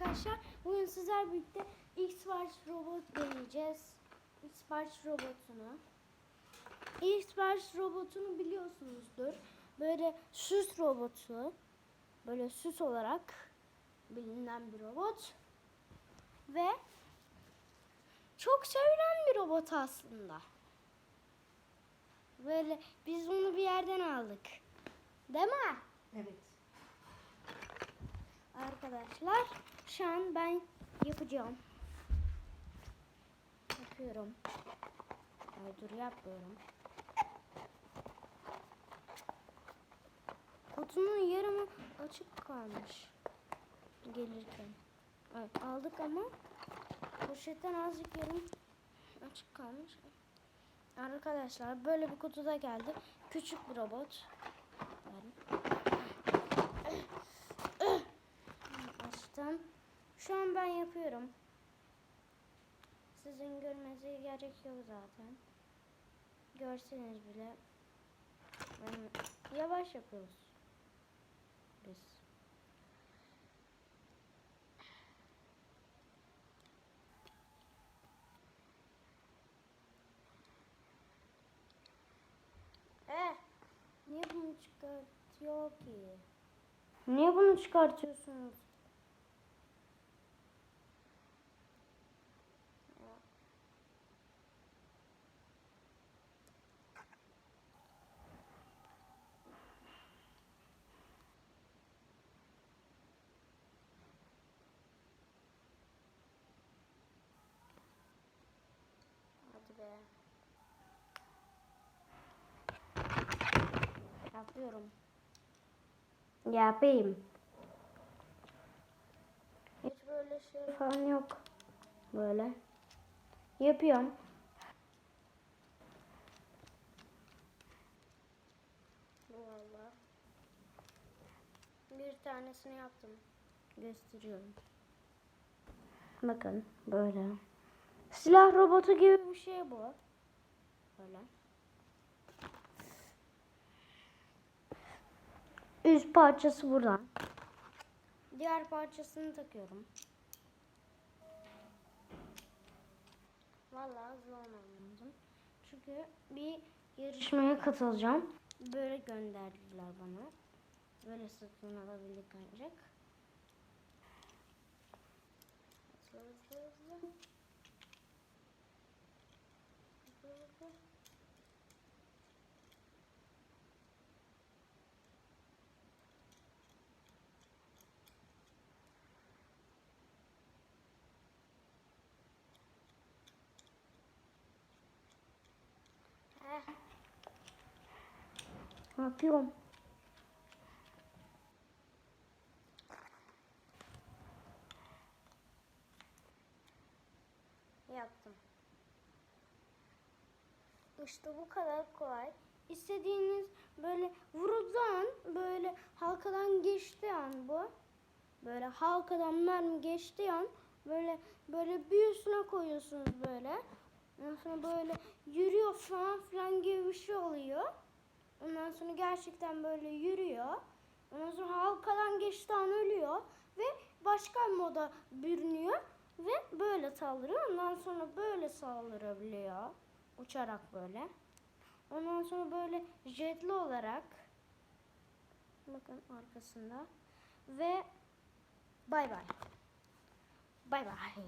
arkadaşlar. Bugün sizler birlikte X-March robot deneyeceğiz. X-March robotunu. X-March robotunu biliyorsunuzdur. Böyle süs robotu. Böyle süs olarak bilinen bir robot. Ve çok sevilen bir robot aslında. Böyle biz onu bir yerden aldık. Değil mi? Evet. Arkadaşlar şu an ben yapacağım. Yapıyorum. Ay dur yapıyorum. Kutunun yarımı açık kalmış. Gelirken. Evet, aldık ama poşetten azıcık yarım açık kalmış. Arkadaşlar böyle bir kutuda geldi. Küçük bir robot. Yani açtım. Şu an ben yapıyorum. Sizin görmenize gerek yok zaten. Görseniz bile. Ben yavaş yapıyoruz. Biz. Eh, niye bunu çıkartıyor ki? Niye bunu çıkartıyorsunuz? Yapıyorum. Yapayım. Hiç böyle şey falan yok. Böyle. Yapıyorum. Bir tanesini yaptım. Gösteriyorum. Bakın böyle. Silah robotu gibi bir şey bu. Böyle. Üst parçası buradan. Diğer parçasını takıyorum. Vallahi hızlı olmam. Çünkü bir yarışmaya katılacağım. Böyle gönderdiler bana. Böyle satın alabildik ancak. Hızlı hızlı. Hızlı hızlı. Yapıyorum. Yaptım. İşte bu kadar kolay. İstediğiniz böyle vurulduğu an böyle halkadan geçtiği an bu. Böyle halkadan mermi geçtiği an böyle böyle bir üstüne koyuyorsunuz böyle. Sonra böyle yürüyor falan filan gibi bir şey oluyor. Ondan sonra gerçekten böyle yürüyor. Ondan sonra halkadan geçtiği an ölüyor. Ve başka moda bürünüyor. Ve böyle saldırıyor. Ondan sonra böyle saldırabiliyor. Uçarak böyle. Ondan sonra böyle jetli olarak. Bakın arkasında. Ve bay bay. Bay bay.